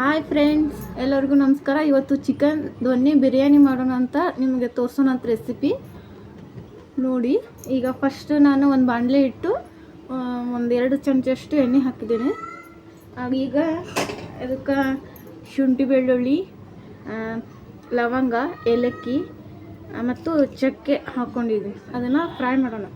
Hi friends ಎಲ್ಲರಿಗೂ ನಮಸ್ಕಾರ. ಇವತ್ತು ಚಿಕನ್ ದೊನ್ನೆ ಬಿರಿಯಾನಿ ಮಾಡೋಣ ಅಂತ ನಿಮಗೆ ತೋರಿಸೋಣ ಅಂತ ರೆಸಿಪಿ ನೋಡಿ, ಈಗ ಫಸ್ಟ್ ನಾನು ಒಂದು ಬಾಣಲೆ ಇಟ್ಟು ಒಂದು ಎರಡು ಚಮಚಷ್ಟು ಎಣ್ಣೆ ಹಾಕಿದ್ದೀನಿ. ಈಗ ಅದಕ್ಕೆ ಶುಂಠಿ ಬೆಳ್ಳುಳ್ಳಿ ಲವಂಗ, ಏಲಕ್ಕಿ ಮತ್ತು ಚಕ್ಕೆ ಹಾಕ್ಕೊಂಡಿದ್ದೀನಿ ಅದನ್ನು ಫ್ರೈ ಮಾಡೋಣ.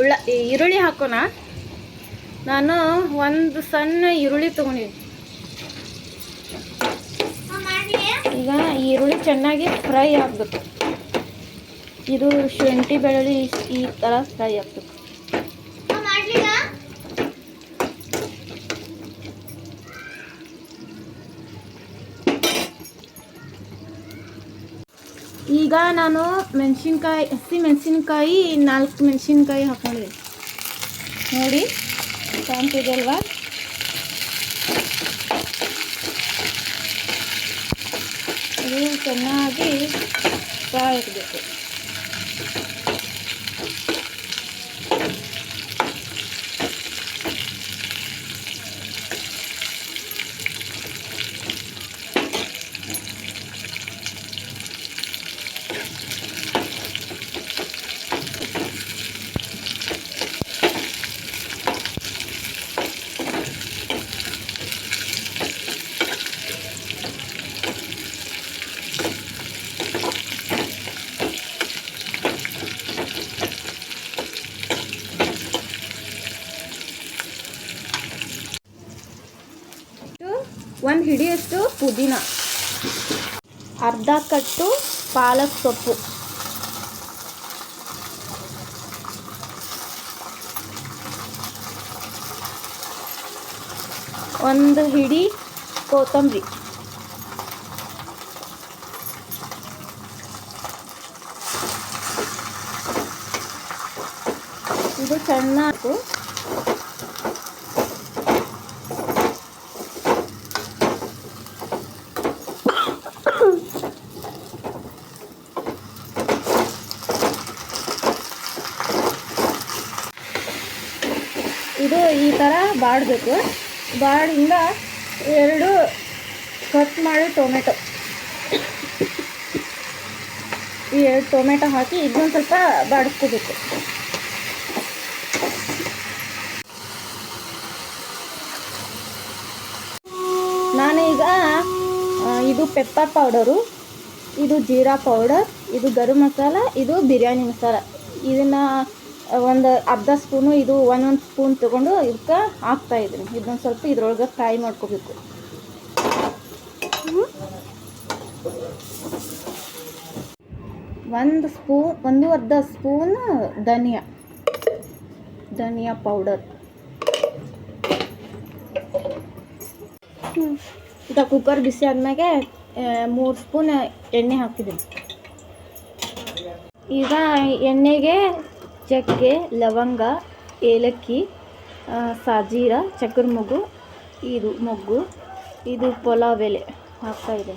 ಉಳ್ಳ ಈರುಳ್ಳಿ ಹಾಕೋಣ ನಾನು ಒಂದು ಸಣ್ಣ ಈರುಳ್ಳಿ ತೊಗೊಂಡಿದ್ದೀನಿ ಈಗ ಈರುಳ್ಳಿ ಚೆನ್ನಾಗಿ ಫ್ರೈ ಆಗಬೇಕು. ಇದು ಶುಂಠಿ ಬೆಳ್ಳುಳ್ಳಿ ಈ ಥರ ಫ್ರೈ ಆಗಬೇಕು. ಈಗ ನಾನು ಮೆಣಸಿನ್ಕಾಯಿ ಹಸಿ ಮೆಣಸಿನ್ಕಾಯಿ ನಾಲ್ಕು ಮೆಣಸಿನ್ಕಾಯಿ ಹಾಕೊಂಡಿದ್ದೀನಿ. ನೋಡಿ ಕಾಣ್ತಿದೆಯಲ್ವಾ ಇದು ಚೆನ್ನಾಗಿ ಫ್ರೈ ಒಂದು ಹಿಡಿಯಷ್ಟು ಪುದೀನ. ಅರ್ಧ ಕಟ್ಟು ಪಾಲಕ್ ಸೊಪ್ಪು. ಒಂದು ಹಿಡಿ ಕೊತ್ತಂಬರಿ. ಇದು ಚೆನ್ನಾಗಿ ಇದು ಈ ಥರ ಬಾಡಬೇಕು. ಬಾಡಿಂದ ಎರಡು ಕಟ್ ಮಾಡಿ ಟೊಮೆಟೊ. ಈ ಎರಡು ಟೊಮೆಟೊ ಹಾಕಿ ಇದನ್ನೊಂದು ಸ್ವಲ್ಪ ಬಾಡಿಸ್ಕೋಬೇಕು. ನಾನೀಗ ಇದು ಪೆಪ್ಪರ್ ಪೌಡರು ಇದು ಜೀರಾ ಪೌಡರ್ ಇದು ಗರಂ ಮಸಾಲ, ಇದು ಬಿರಿಯಾನಿ ಮಸಾಲ. ಇದನ್ನು ಒಂದು ಅರ್ಧ ಸ್ಪೂನು, ಇದು ಒಂದೊಂದು ಸ್ಪೂನ್ ತೊಗೊಂಡು ಇದಕ್ಕೆ ಹಾಕ್ತಾ ಇದ್ದೀನಿ ಇದನ್ನೊಂದು ಸ್ವಲ್ಪ ಇದ್ರೊಳಗೆ ಫ್ರೈ ಮಾಡ್ಕೋಬೇಕು. ಒಂದು ಸ್ಪೂನ್, ಒಂದು ಅರ್ಧ ಸ್ಪೂನ್ ಧನಿಯಾ. ಧನಿಯಾ ಪೌಡರ್ ಈಗ ಕುಕ್ಕರ್ ಬಿಸಿ ಆದ್ಮೇಲೆ ಮೂರು ಸ್ಪೂನ್ ಎಣ್ಣೆ ಹಾಕಿದ್ದೀನಿ. ಈಗ ಎಣ್ಣೆಗೆ ಚಕ್ಕೆ ಲವಂಗ ಏಲಕ್ಕಿ ಸಾಜೀರ ಚಕ್ರ ಮೊಗ್ಗು ಇದು ಮೊಗ್ಗು ಇದು ಪಲಾವ್ ಎಲೆ ಹಾಕ್ತಾ ಇದೆ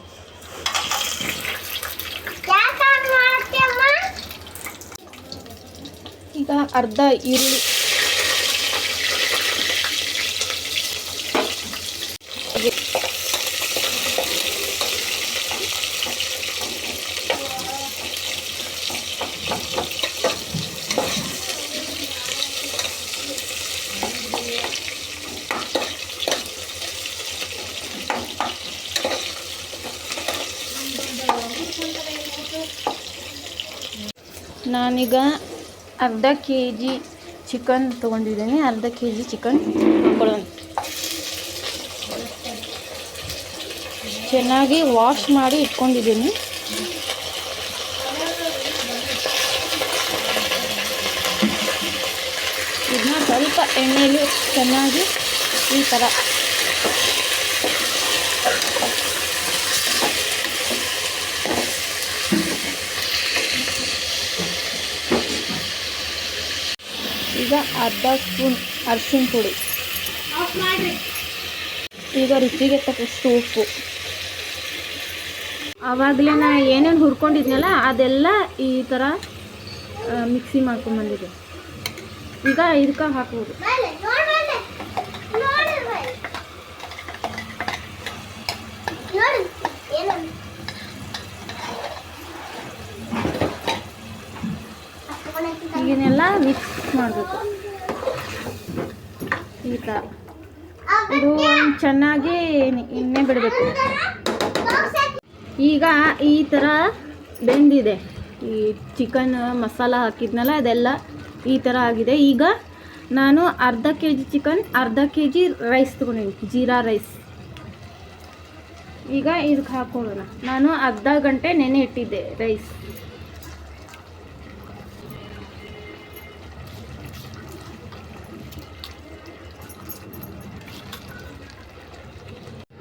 ಈಗ ಅರ್ಧ ಈರುಳ್ಳಿ ನಾನೀಗ ಅರ್ಧ ಕೆ ಜಿ ಚಿಕನ್ ತೊಗೊಂಡಿದ್ದೀನಿ. ಅರ್ಧ ಕೆ ಜಿ ಚಿಕನ್ ಹಾಕೊಳ್ಳೋಣ. ಚೆನ್ನಾಗಿ ವಾಶ್ ಮಾಡಿ ಇಟ್ಕೊಂಡಿದ್ದೀನಿ. ಇದನ್ನ ಸ್ವಲ್ಪ ಎಣ್ಣೆಯಲ್ಲಿ ಚೆನ್ನಾಗಿ ಈ ಥರ ಈಗ ಅರ್ಧ ಸ್ಪೂನ್ ಅರಿಶಿನ ಪುಡಿ. ಈಗ ರುಚಿಗೆ ತಕ್ಕಷ್ಟು ಉಪ್ಪು. ಆವಾಗಲೇ ನಾ ಏನೇನು ಹುರ್ಕೊಂಡಿದ್ನಲ್ಲ, ಅದೆಲ್ಲ ಈ ಥರ ಮಿಕ್ಸಿ ಮಾಡ್ಕೊಂಬಂದಿದ್ದೆ ಈಗ ಇದಕ್ಕೆ ಹಾಕ್ಬೋದು. ಇದನ್ನೆಲ್ಲ ಮಿಕ್ಸ್ ಮಾಡಬೇಕು. ಈ ಥರ ಇದು ಚೆನ್ನಾಗಿ ಎಣ್ಣೆ ಬಿಡಬೇಕು. ಈಗ ಈ ಥರ ಬೆಂದಿದೆ. ಈ ಚಿಕನ್ ಮಸಾಲ ಹಾಕಿದ್ನಲ್ಲ, ಅದೆಲ್ಲ ಈ ಥರ ಆಗಿದೆ. ಈಗ ನಾನು ಅರ್ಧ ಕೆ ಜಿ ಚಿಕನ್ ಅರ್ಧ ಕೆ ಜಿ ರೈಸ್ ತೊಗೊಂಡಿನಿ, ಜೀರಾ ರೈಸ್ ಈಗ ಇದಕ್ಕೆ ಹಾಕೊಳ್ಳೋಣ ನಾನು ಅರ್ಧ ಗಂಟೆ ನೆನೆ ಇಟ್ಟಿದ್ದೆ ರೈಸ್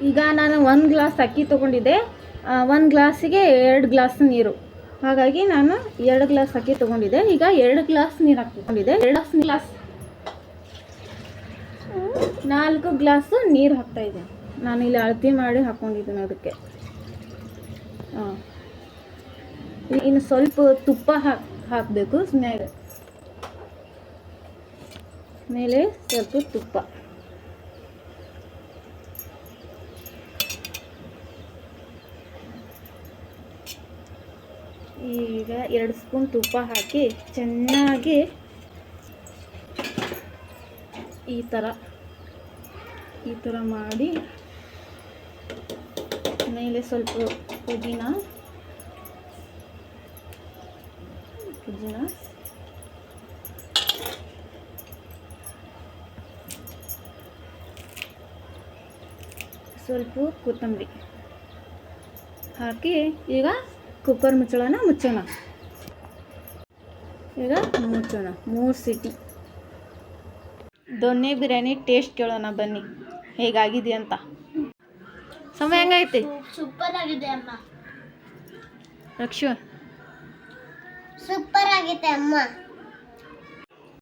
ಈಗ ನಾನು ಒಂದು ಗ್ಲಾಸ್ ಅಕ್ಕಿ ತೊಗೊಂಡಿದ್ದೆ. ಒಂದು ಗ್ಲಾಸಿಗೆ ಎರಡು ಗ್ಲಾಸ್ ನೀರು. ಹಾಗಾಗಿ ನಾನು ಎರಡು ಗ್ಲಾಸ್ ಅಕ್ಕಿ ತೊಗೊಂಡಿದ್ದೆ. ಈಗ ಎರಡು ಗ್ಲಾಸ್ ನೀರು ಹಾಕ್ಕೊಂಡಿದ್ದೆ ಎರಡು ಗ್ಲಾಸ್ ನಾಲ್ಕು ಗ್ಲಾಸು ನೀರು ಹಾಕ್ತಾ ಇದ್ದೀನಿ ನಾನು ಇಲ್ಲಿ ಅಳತಿ ಮಾಡಿ ಹಾಕ್ಕೊಂಡಿದ್ದೀನಿ ಅದಕ್ಕೆ. ಹಾಂ ಇನ್ನು ಸ್ವಲ್ಪ ತುಪ್ಪ ಹಾಕಿ, ಹಾಕಬೇಕು. ಮೇಲೆ ಮೇಲೆ ಸ್ವಲ್ಪ ತುಪ್ಪ. ಈಗ ಎರಡು ಸ್ಪೂನ್ ತುಪ್ಪ ಹಾಕಿ ಚೆನ್ನಾಗಿ ಈ ಥರ ಈ ಥರ ಮಾಡಿ ಮೇಲೆ ಸ್ವಲ್ಪ ಪುದೀನ ಪುದೀನ. ಸ್ವಲ್ಪ ಕೊತ್ತಂಬರಿ ಹಾಕಿ ಈಗ ಕುಕ್ಕರ್ ಮುಚ್ಚಳನ ಮುಚ್ಚೋಣ. ಈಗ ಮುಚ್ಚೋಣ. ಮೂರು ಸಿಟಿ ದೊನ್ನೆ ಬಿರಿಯಾನಿ ಟೇಸ್ಟ್ ಕೇಳೋಣ ಬನ್ನಿ. ಹೇಗಾಗಿದೆ ಅಂತ. ಸಮಯ ಹೆಂಗೈತಿ ಸೂಪರ್ ಆಗಿದೆ ಅಮ್ಮ. ರಕ್ಷು. ಸೂಪರ್ ಆಗಿದೆ ಅಮ್ಮ.